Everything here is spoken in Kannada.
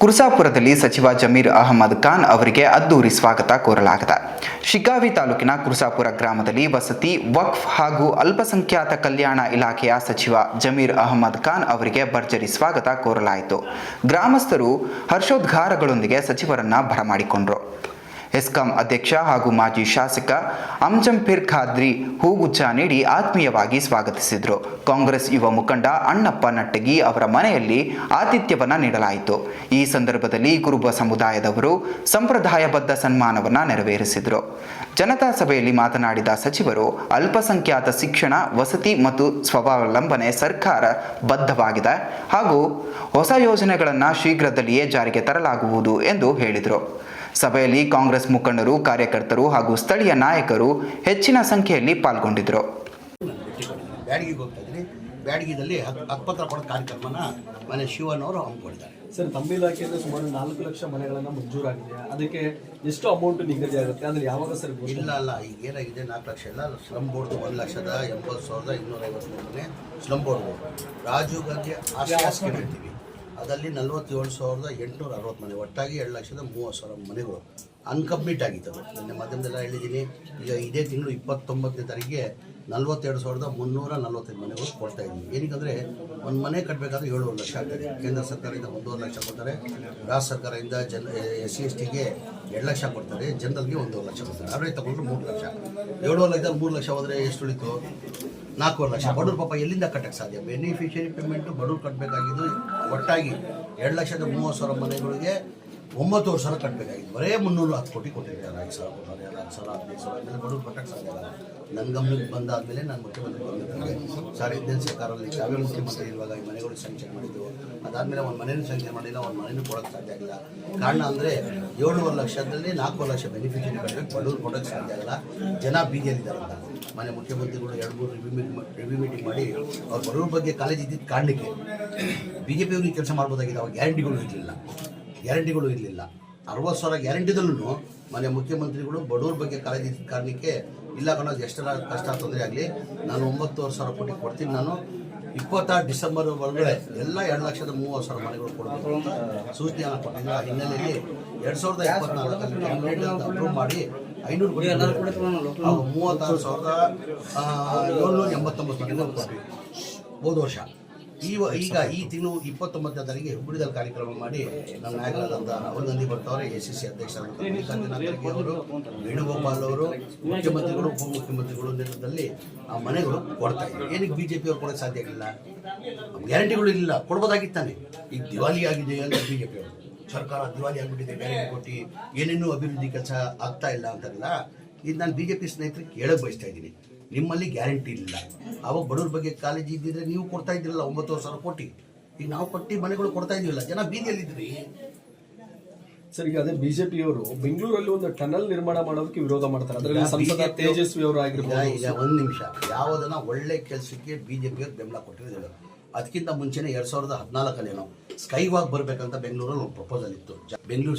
ಕುರ್ಸಾಪುರದಲ್ಲಿ ಸಚಿವ ಜಮೀರ್ ಅಹಮದ್ ಖಾನ್ ಅವರಿಗೆ ಅದ್ದೂರಿ ಸ್ವಾಗತ ಕೋರಲಾಗಿದೆ. ಶಿಗ್ಗಾವಿ ತಾಲೂಕಿನ ಕುರ್ಸಾಪುರ ಗ್ರಾಮದಲ್ಲಿ ವಸತಿ, ವಕ್ಫ್ ಹಾಗೂ ಅಲ್ಪಸಂಖ್ಯಾತ ಕಲ್ಯಾಣ ಇಲಾಖೆಯ ಸಚಿವ ಜಮೀರ್ ಅಹಮದ್ ಖಾನ್ ಅವರಿಗೆ ಭರ್ಜರಿ ಸ್ವಾಗತ ಕೋರಲಾಯಿತು. ಗ್ರಾಮಸ್ಥರು ಹರ್ಷೋದ್ಗಾರಗಳೊಂದಿಗೆ ಸಚಿವರನ್ನ ಬರಮಾಡಿಕೊಂಡರು. ಎಸ್ಕಾಂ ಅಧ್ಯಕ್ಷ ಹಾಗೂ ಮಾಜಿ ಶಾಸಕ ಅಂಜಂಫಿರ್ ಖಾದ್ರಿ ಹೂಗುಚ್ಛ ನೀಡಿ ಆತ್ಮೀಯವಾಗಿ ಸ್ವಾಗತಿಸಿದರು. ಕಾಂಗ್ರೆಸ್ ಯುವ ಮುಖಂಡ ಅಣ್ಣಪ್ಪ ನಟ್ಟಗಿ ಅವರ ಮನೆಯಲ್ಲಿ ಆತಿಥ್ಯವನ್ನ ನೀಡಲಾಯಿತು. ಈ ಸಂದರ್ಭದಲ್ಲಿ ಕುರುಬ ಸಮುದಾಯದವರು ಸಂಪ್ರದಾಯಬದ್ಧ ಸನ್ಮಾನವನ್ನ ನೆರವೇರಿಸಿದರು. ಜನತಾ ಸಭೆಯಲ್ಲಿ ಮಾತನಾಡಿದ ಸಚಿವರು, ಅಲ್ಪಸಂಖ್ಯಾತ ಶಿಕ್ಷಣ, ವಸತಿ ಮತ್ತು ಸ್ವಾವಲಂಬನೆ ಸರ್ಕಾರ ಬದ್ಧವಾಗಿದೆ ಹಾಗೂ ಹೊಸ ಯೋಜನೆಗಳನ್ನು ಶೀಘ್ರದಲ್ಲಿಯೇ ಜಾರಿಗೆ ತರಲಾಗುವುದು ಎಂದು ಹೇಳಿದರು. ಸಭೆಯಲ್ಲಿ ಕಾಂಗ್ರೆಸ್ ಮುಖಂಡರು ಕಾರ್ಯಕರ್ತರು ಹಾಗೂ ಸ್ಥಳೀಯ ನಾಯಕರು ಹೆಚ್ಚಿನ ಸಂಖ್ಯೆಯಲ್ಲಿ ಪಾಲ್ಗೊಂಡಿದ್ದರು. ಬ್ಯಾಡಗಿದಲ್ಲಿ ಹಕ್ ಹಕ್ಪತ್ರ ಕೊಡೋ ಕಾರ್ಯಕ್ರಮನ ಮನೆ ಶಿವನವರು ಹಮ್ಮಿಕೊಂಡಿದ್ದಾರೆ. ಸರ್ ತಮ್ಮ ಇಲಾಖೆಯಿಂದ ಸುಮಾರು ನಾಲ್ಕು ಲಕ್ಷ ಮನೆಗಳನ್ನು ಮಂಜೂರಾಗಿದೆ. ಅದಕ್ಕೆ ಎಷ್ಟು ಅಮೌಂಟ್ ನಿಗದಿ ಆಗುತ್ತೆ? ಅಂದ್ರೆ ಯಾವಾಗ ಸರ್ ಇಲ್ಲ ಅಲ್ಲ ಈಗ ಏನಾಗಿದೆ? ನಾಲ್ಕು ಲಕ್ಷ ಎಲ್ಲ ಸ್ಲಮ್ ಬೋರ್ಡ್ ಒಂದು ಲಕ್ಷದ ಎಂಬತ್ತು ಸಾವಿರದ ಇನ್ನೂರ ಐವತ್ತು ಮನೆ ಸ್ಲಮ್ ಬೋರ್ಡ್ ರಾಜೀವ್ ಗಾಂಧಿ ಆಶ್ರಯ ಸ್ಕೀಮ್ ಹೇಳ್ತೀವಿ ಅದರಲ್ಲಿ ನಲ್ವತ್ತೇಳು ಸಾವಿರದ ಎಂಟುನೂರ ಅರವತ್ತು ಮನೆ. ಒಟ್ಟಾಗಿ ಎರಡು ಲಕ್ಷದ ಮೂವತ್ತು ಸಾವಿರ ಮನೆಗಳು. ಅನ್ಕಂಪ್ಲೀಟ್ ಆಗಿತ್ತು. ಅದು ನಿನ್ನೆ ಮಾಧ್ಯಮದಲ್ಲ ಹೇಳಿದ್ದೀನಿ. ಈಗ ಇದೇ ತಿಂಗಳು ಇಪ್ಪತ್ತೊಂಬತ್ತನೇ ತಾರೀಕಿಗೆ ನಲ್ವತ್ತೆರಡು ಸಾವಿರದ ಮುನ್ನೂರ ನಲ್ವತ್ತೈದು ಮನೆಗಳು ಕೊಡ್ತಾ ಇದ್ದೀವಿ ಏನಕ್ಕಂದರೆ ಒಂದು ಮನೆ ಕಟ್ಟಬೇಕಾದ್ರೆ ಏಳುವರೆ ಲಕ್ಷ ಆಗ್ತದೆ ಕೇಂದ್ರ ಸರ್ಕಾರದಿಂದ ಒಂದೂವರೆ ಲಕ್ಷ ಕೊಡ್ತಾರೆ. ರಾಜ್ಯ ಸರ್ಕಾರದಿಂದ ಜನ್ ಎಸ್ ಸಿ, ಎಸ್ ಟಿಗೆ ಎರಡು ಲಕ್ಷ ಕೊಡ್ತಾರೆ. ಜನರಲ್ಗೆ ಒಂದೂವರೆ ಲಕ್ಷ ಕೊಡ್ತಾರೆ. ಅವರೇ ತಗೊಂಡ್ರು ಮೂರು ಲಕ್ಷ. ಏಳುವರೆ ಲಕ್ಷದಲ್ಲಿ ಮೂರು ಲಕ್ಷ ಹೋದರೆ ಎಷ್ಟು ಉಳಿತು? ನಾಲ್ಕೂವರೆ ಲಕ್ಷ. ಬಡವ್ರ ಪಾಪ ಎಲ್ಲಿಂದ ಕಟ್ಟಕ್ಕೆ ಸಾಧ್ಯ? ಬೆನಿಫಿಷಿಯರಿ ಪೇಮೆಂಟು ಬಡವ್ರು ಕಟ್ಟಬೇಕಾಗಿದ್ದು ಒಟ್ಟಾಗಿ ಎರಡು ಲಕ್ಷದ ಮೂವತ್ತು ಸಾವಿರ ಮನೆಗಳಿಗೆ ಒಂಬತ್ತುವರೆ ವರ್ಷ ಕಟ್ಟಬೇಕಾಗಿತ್ತು ಬರೇ ಮುನ್ನೂರು ಹತ್ತು ಕೋಟಿ ಕೊಟ್ಟಿದ್ದಾರೆ ಐದು ಸಾವಿರ ಎಲ್ಲ ಹತ್ತು ಸಾವಿರ ಹದಿನೈದು ಸಾವಿರ ಎಲ್ಲ ಬಡವ್ರು ಕಟ್ಟಕ್ಕೆ ಸಾಧ್ಯ ಇಲ್ಲ ನನ್ನ ಗಮನಕ್ಕೆ ಬಂದಾದಮೇಲೆ ನಾನು ಮುಖ್ಯಮಂತ್ರಿ ಬಂದಿದ್ದೆ ಸರ್ ಇದ್ದೇನು ಸರ್ಕಾರದಲ್ಲಿ ಯಾವ್ಯಾವ ಮುಖ್ಯಮಂತ್ರಿ ಇರುವಾಗ ಈ ಮನೆಗಳು ಸ್ಯಾಂಕ್ಷನ್ ಮಾಡಿದ್ದು. ಅದಾದಮೇಲೆ ಒಂದು ಮನೇನು ಸ್ಯಾಂಕ್ಷನ್ ಮಾಡಿಲ್ಲ ಒಂದು ಮನೇನು ಕೊಡೋಕ್ಕೆ ಸಾಧ್ಯ ಆಗಿಲ್ಲ. ಕಾರಣ ಅಂದರೆ ಏಳುವರೆ ಲಕ್ಷದಲ್ಲಿ ನಾಲ್ಕು ಲಕ್ಷ ಬೆನಿಫಿಷರಿ ಕಟ್ಟಬೇಕು ಬಡವ್ರು ಕೊಡೋಕ್ಕೆ ಸಾಧ್ಯ ಆಗಲ್ಲ. ಜನ ಬೀದಿಯಲ್ಲಿದ್ದಾರೆ ಅಂತ. ಮನೆ ಮುಖ್ಯಮಂತ್ರಿಗಳು ಎರಡು, ಮೂರು ರಿವ್ಯೂ ಮೀಟಿಂಗ್ ರಿವ್ಯೂ ಮೀಟಿಂಗ್ ಮಾಡಿ ಅವ್ರು ಬಡವ್ರ ಬಗ್ಗೆ ಕಾಲೇಜ್ ಇದ್ದಿದ್ದ ಕಾರಣಕ್ಕೆ ಬಿ ಜೆ ಪಿಯವ್ರಿಗೆ ಕೆಲಸ ಮಾಡ್ಬೋದಾಗಿದೆ. ಅವಾಗ ಗ್ಯಾರಂಟಿಗಳು ಇರಲಿಲ್ಲ. ಗ್ಯಾರಂಟಿಗಳು ಇರಲಿಲ್ಲ. ಅರವತ್ತು ಸಾವಿರ ಗ್ಯಾರಂಟಿದಲ್ಲೂ ಮನೆ ಮುಖ್ಯಮಂತ್ರಿಗಳು ಬಡವ್ರ ಬಗ್ಗೆ ಕಾಳಜಿ ಕಾರಣಕ್ಕೆ ಇಲ್ಲ ಕಣೋದು ಎಷ್ಟರ ಕಷ್ಟ ತೊಂದರೆ ಆಗಲಿ ನಾನು ಒಂಬತ್ತುವರೆ ಸಾವಿರ ಕೋಟಿ ಕೊಡ್ತೀನಿ ನಾನು. ಇಪ್ಪತ್ತಾರು ಡಿಸೆಂಬರ್ ಒಳಗಡೆ ಎಲ್ಲ ಎರಡು ಲಕ್ಷದ ಮೂವತ್ತು ಸಾವಿರ ಮನೆಗಳು ಕೊಡಬೇಕು ಅಂತ ಸೂಚನೆಯನ್ನು ಕೊಟ್ಟಿದ್ದೆ ಆ ಹಿನ್ನೆಲೆಯಲ್ಲಿ ಎರಡು ಸಾವಿರದ ಇಪ್ಪತ್ನಾಲ್ಕರಲ್ಲಿ ಕ್ಯಾಬಿನೆಟ್ ಅಂತ ಅಪ್ರೂವ್ ಮಾಡಿ ಐನೂರು ಕೋಟಿ ಮೂವತ್ತಾರು ಸಾವಿರದ ಏಳ್ನೂರ ಎಂಬತ್ತೊಂಬತ್ತು ಮನೆಗಳು ಕೊಟ್ವಿ ಹೋದ ವರ್ಷ. ಈ ಈಗ ಈ ತಿಂಗಳು ಇಪ್ಪತ್ತೊಂಬತ್ತನೇ ತಾರೀಕಿಗೆ ಹುಬ್ಬಳ್ಳಿದಲ್ಲಿ ಕಾರ್ಯಕ್ರಮ ಮಾಡಿ ನಮ್ಮ ನಾಯಕರಾದಂಥ ರಾಹುಲ್ ಗಾಂಧಿ ಬರ್ತಾವ್ರೆ ಎ ಸಿ ಸಿ ಅಧ್ಯಕ್ಷರಾದಂಥ ಅವರು, ವೇಣುಗೋಪಾಲ್ ಅವರು, ಮುಖ್ಯಮಂತ್ರಿಗಳು, ಉಪಮುಖ್ಯಮಂತ್ರಿಗಳು ನೇತೃತ್ವದಲ್ಲಿ ಆ ಮನೆಗಳು ಕೊಡ್ತಾ ಇದ್ದಾರೆ. ಏನಕ್ಕೆ ಬಿ ಜೆ ಪಿ ಅವ್ರು ಕೊಡೋಕ್ಕೆ ಸಾಧ್ಯ ಆಗಿಲ್ಲ? ಗ್ಯಾರಂಟಿಗಳು ಇಲ್ಲ ಕೊಡ್ಬೋದಾಗಿತ್ತಾನೆ. ಈಗ ದಿವಾಲಿ ಆಗಿದೆ ಅಂತ ಬಿ ಜೆ ಪಿ ಅವರು. ಸರ್ಕಾರ ದಿವಾಲಿ ಆಗಿಬಿಟ್ಟಿದೆ ಗ್ಯಾರಂಟಿ ಕೊಟ್ಟು ಏನೇನು ಅಭಿವೃದ್ಧಿ ಕೆಲಸ ಆಗ್ತಾ ಇಲ್ಲ ಅಂತಾರಲ್ಲ ಇದು ನಾನು ಬಿ ಜೆ ಪಿ ಸ್ನೇಹಿತರಿಗೆ ಕೇಳಕ್ಕೆ ಬಯಸ್ತಾ ಇದ್ದೀನಿ. ನಿಮ್ಮಲ್ಲಿ ಗ್ಯಾರಂಟಿ ಇಲ್ಲ. ಅವಾಗ ಬಡವ್ರ ಬಗ್ಗೆ ಕಾಲೇಜ್ ಇದ್ದಿದ್ರೆ ನೀವು ಕೊಡ್ತಾ ಇದ್ದಿರಲ್ಲ ಒಂಬತ್ತುವರೆ ಸಾವಿರ ಕೋಟಿ. ಈಗ ನಾವು ಕೊಟ್ಟು ಮನೆಗಳು ಕೊಡ್ತಾ ಇದೀವಲ್ಲ ಜನ ಬೀದಿಯಲ್ಲಿದ್ರಿ. ಸರ್ ಈಗ ಅದೇ ಬಿಜೆಪಿಯವರು ಬೆಂಗಳೂರಲ್ಲಿ ಒಂದು ಟನಲ್ ನಿರ್ಮಾಣ ಮಾಡೋದಕ್ಕೆ ವಿರೋಧ ಮಾಡ್ತಾರೆ. ಅದರಲ್ಲಿ ಸಂಸದ ತೇಜಸ್ವಿ ಅವರು ಆಗಿರ್ಬೋದು ಒಂದು ನಿಮಿಷ. ಯಾವುದನ್ನ ಒಳ್ಳೆ ಕೆಲಸಕ್ಕೆ ಬಿ ಜೆ ಪಿಯವ್ರು ಬೆಂಬಲ ಕೊಟ್ಟಿರೋದಿಲ್ಲ. ಅದಕ್ಕಿಂತ ಮುಂಚೆನೆ ಎರಡ್ ಸಾವಿರದ ನಾವು ಸ್ಕೈ ವಾಕ್ ಬರಬೇಕಂತ ಬೆಂಗಳೂರಲ್ಲಿ ಒಂದು ಪ್ರಪೋಸಲ್ ಇತ್ತು. ಬೆಂಗಳೂರು